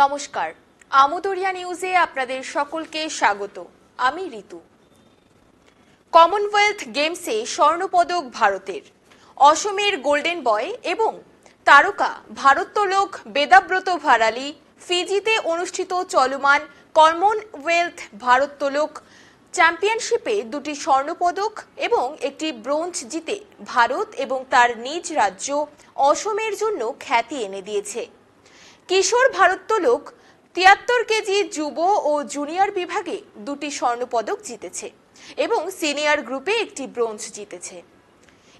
নমস্কার। আমুদরিয়া নিউজে আপনাদের সকলকে স্বাগত। আমি ঋতু। কমনওয়েলথ গেমসে স্বর্ণপদক ভারতের। অসমের গোল্ডেন বয় এবং তারকা ভারোত্তোলক বেদাব্রত ভারালি ফিজিতে অনুষ্ঠিত চলমান কমনওয়েলথ ভারোত্তোলক চ্যাম্পিয়নশিপে দুটি স্বর্ণপদক এবং একটি ব্রোঞ্জ জিতে ভারত এবং তার নিজ রাজ্য অসমের জন্য খ্যাতি এনে দিয়েছে। কিশোর ভারোত্তোলক তিয়াত্তর কেজি যুব ও জুনিয়র বিভাগে দুটি স্বর্ণপদক জিতেছে এবং সিনিয়র গ্রুপে একটি ব্রোঞ্জ জিতেছে।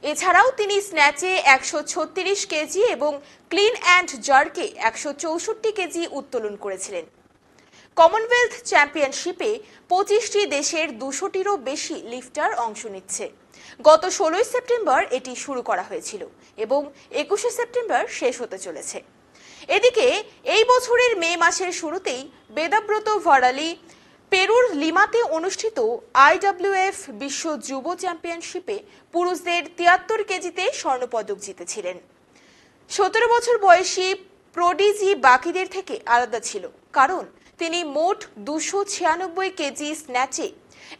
এছাড়াও তিনি স্ন্যাচে একশো ছত্রিশ কেজি এবং ক্লিন অ্যান্ড জার্কে একশো চৌষট্টি কেজি উত্তোলন করেছিলেন। কমনওয়েলথ চ্যাম্পিয়নশিপে পঁচিশটি দেশের দুশোটিরও বেশি লিফটার অংশ নিচ্ছে। গত ষোলোই সেপ্টেম্বর এটি শুরু করা হয়েছিল এবং একুশে সেপ্টেম্বর শেষ হতে চলেছে। এদিকে, এই বছরের মে মাসের শুরুতেই বেদাব্রত ভরালি পেরুর লিমাতে অনুষ্ঠিত আইডব্লিউএফ বিশ্ব যুব চ্যাম্পিয়নশিপে পুরুষদের তিয়াত্তর কেজিতে স্বর্ণপদক জিতেছিলেন। সতেরো বছর বয়সী প্রোডিজি বাকিদের থেকে আলাদা ছিল, কারণ তিনি মোট দুশো ছিয়ানব্বই কেজি স্ন্যাচে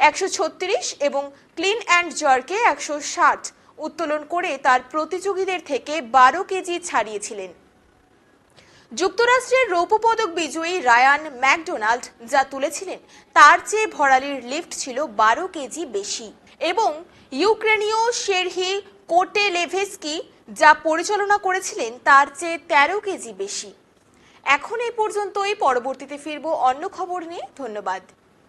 একশো ছত্রিশ এবং ক্লিন অ্যান্ড জার্কে একশো ষাট উত্তোলন করে তার প্রতিযোগীদের থেকে বারো কেজি ছাড়িয়েছিলেন। যুক্তরাষ্ট্রের রৌপ্য পদক বিজয়ী রায়ান ম্যাকডোনাল্ড যা তুলেছিলেন, তার চেয়ে ভরালির লিফট ছিল বারো কেজি বেশি। এবং ইউক্রেনীয় শেরহি কোটে লেভেস্কি যা পরিচালনা করেছিলেন, তার চেয়ে তেরো কেজি বেশি। এখন এই পর্যন্তই, পরবর্তীতে ফিরব অন্য খবর নিয়ে। ধন্যবাদ।